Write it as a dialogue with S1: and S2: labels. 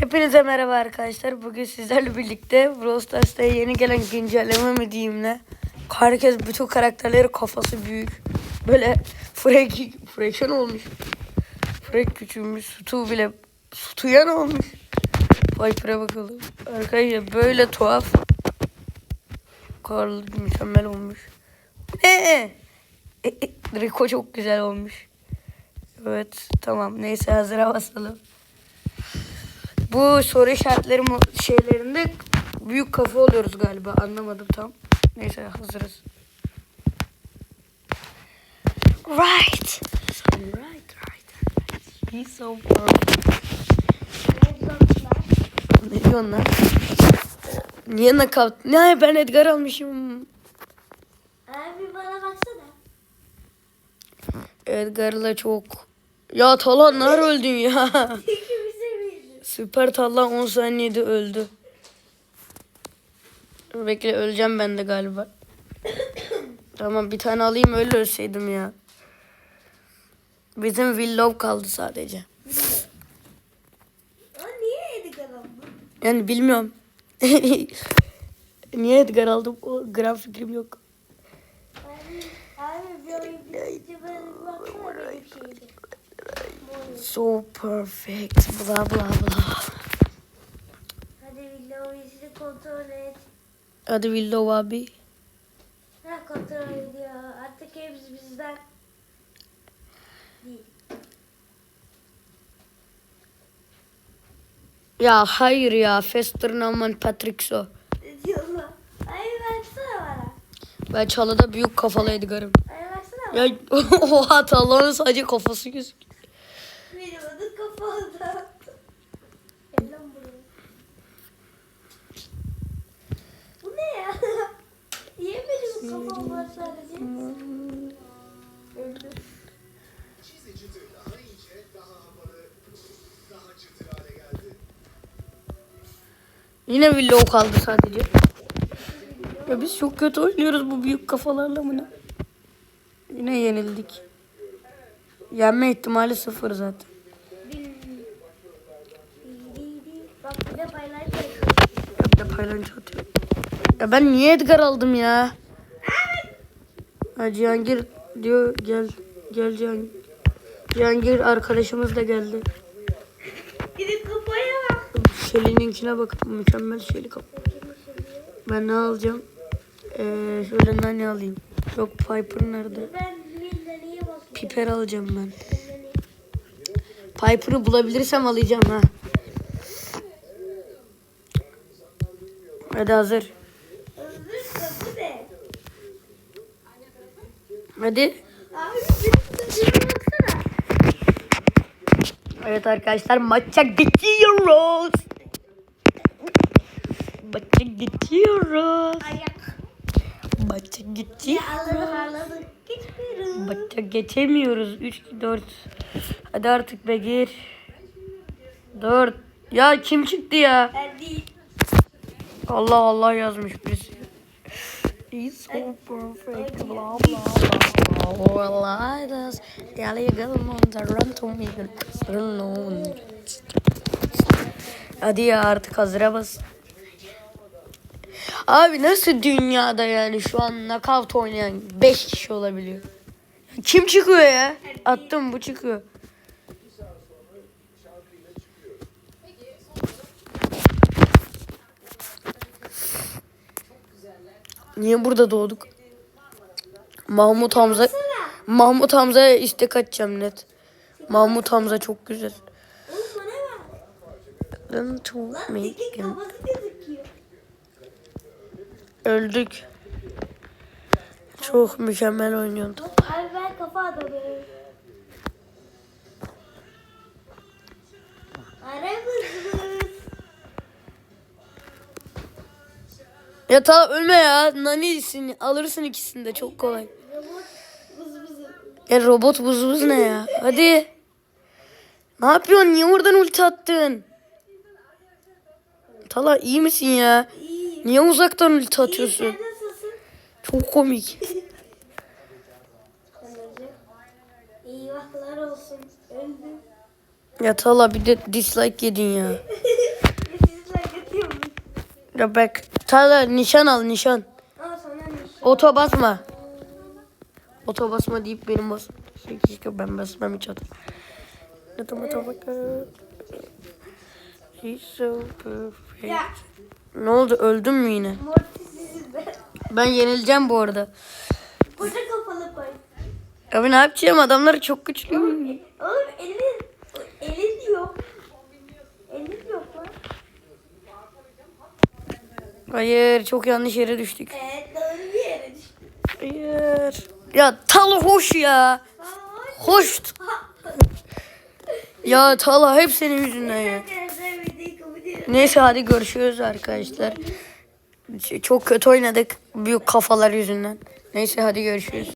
S1: Hepinize merhaba arkadaşlar. Bugün sizlerle birlikte Brawl Stars'ta yeni gelen güncelleme mi diyeyim ne? Herkes bütün karakterleri kafası büyük. Böyle Frank, Frank'en olmuş. Frank küçülmüş. Stu bile Stu'yan olmuş. Viper'a bakalım. Arkadaşlar böyle tuhaf. Carl mükemmel olmuş. Ee, e, e, Rico çok güzel olmuş. Evet tamam neyse hazıra basalım. Bu soru işaretleri şeylerinde büyük kafa oluyoruz galiba. Anlamadım tam. Neyse hazırız. Right. Right, right. He's so perfect. Ne diyorsun lan? Niye knockout? Ne ben Edgar almışım.
S2: Abi bana baksana.
S1: Edgar'la çok. Ya Talan nar öldün ya. Süper Tallan 10 saniyede öldü. Bekle öleceğim ben de galiba. tamam bir tane alayım öyle ölseydim ya. Bizim Willow kaldı sadece.
S2: Aa, niye yedik adamı?
S1: Yani bilmiyorum. Niye Edgar aldım? O gram fikrim yok.
S2: Abi, abi bir oyun bir benim şeydi.
S1: So perfect. Bla bla bla.
S2: Hadi Willow izini kontrol et.
S1: Hadi Willow abi.
S2: Ha kontrol ediyor. Artık hepsi bizden. Değil.
S1: Ya hayır ya. Fester Norman Patrickso.
S2: Ne diyorlar? Ay baksana bana.
S1: Ben çalıda büyük kafalı Edgar'ım.
S2: Ay baksana bana.
S1: Ya oha Tallan'ın sadece kafası gözüküyor. Yine Willow kaldı sadece. Ya biz çok kötü oynuyoruz bu büyük kafalarla mı ne? Yine yenildik. Yenme ihtimali sıfır zaten.
S2: Bak bir de paylaşıyor.
S1: Ya bir de atıyor. Ya ben niye Edgar aldım ya? Ha, Cihangir diyor gel. Gel Cihangir. Cihangir arkadaşımız da geldi.
S2: Gidip kafaya bak.
S1: Shelly'ninkine bak. Mükemmel Shelly kap. Ben ne alacağım? Ee, şöyle nane alayım. Yok Piper nerede? Piper alacağım ben. Piper'ı bulabilirsem alacağım ha. Hadi hazır.
S2: Ne?
S1: Hadi. Evet arkadaşlar maça geçiyoruz. Maça geçiyoruz.
S2: Ayak.
S1: Maça.
S2: Gitmiyoruz.
S1: Maça geçemiyoruz. 3 4. Hadi artık be gir. 4. Ya kim çıktı ya? Allah Allah yazmış birisi. He's so perfect. Blah blah blah. Well, I just illegal ones are run to me. Alone. Hadi ya artık hazıra bas. Abi nasıl dünyada yani şu an knockout oynayan 5 kişi olabiliyor? Kim çıkıyor ya? Attım bu çıkıyor. Niye burada doğduk? Mahmut Hamza Mahmut Hamza'ya istek atacağım net. Mahmut Hamza çok güzel.
S2: Lan
S1: make him. Öldük. Çok mükemmel oynuyordu.
S2: Abi ben kafa. Aramızız.
S1: Ya tamam ölme ya. Nani'sin. Alırsın ikisini de çok kolay.
S2: Robot.
S1: Ya robot buz buz ne ya? Hadi. Ne yapıyorsun? Niye oradan ulti attın? Tala iyi misin ya? Niye uzaktan ulti atıyorsun? Çok komik.
S2: Eyvahlar olsun. Öldüm.
S1: Ya Tala bir de dislike yedin ya. Ya bak. Tala nişan al nişan.
S2: Al sana nişan.
S1: Oto basma. Oto basma deyip benim bas. Keşke ben basmam hiç oto. Tam oto bak. She's so perfect.
S2: Ya
S1: Ne oldu öldün mü yine? Ben yenileceğim bu arada.
S2: Koca kafalı koy.
S1: Abi ne yapacağım adamlar çok güçlü.
S2: Oğlum elin, elin yok. Elin yok lan.
S1: Hayır çok yanlış yere düştük.
S2: Evet doğru bir yere düştü.
S1: Hayır. Ya Tala hoş ya. Hoş. Ya Tala hep senin yüzünden ya. Neyse hadi görüşürüz arkadaşlar. Çok kötü oynadık. Büyük kafalar yüzünden. Neyse hadi görüşürüz.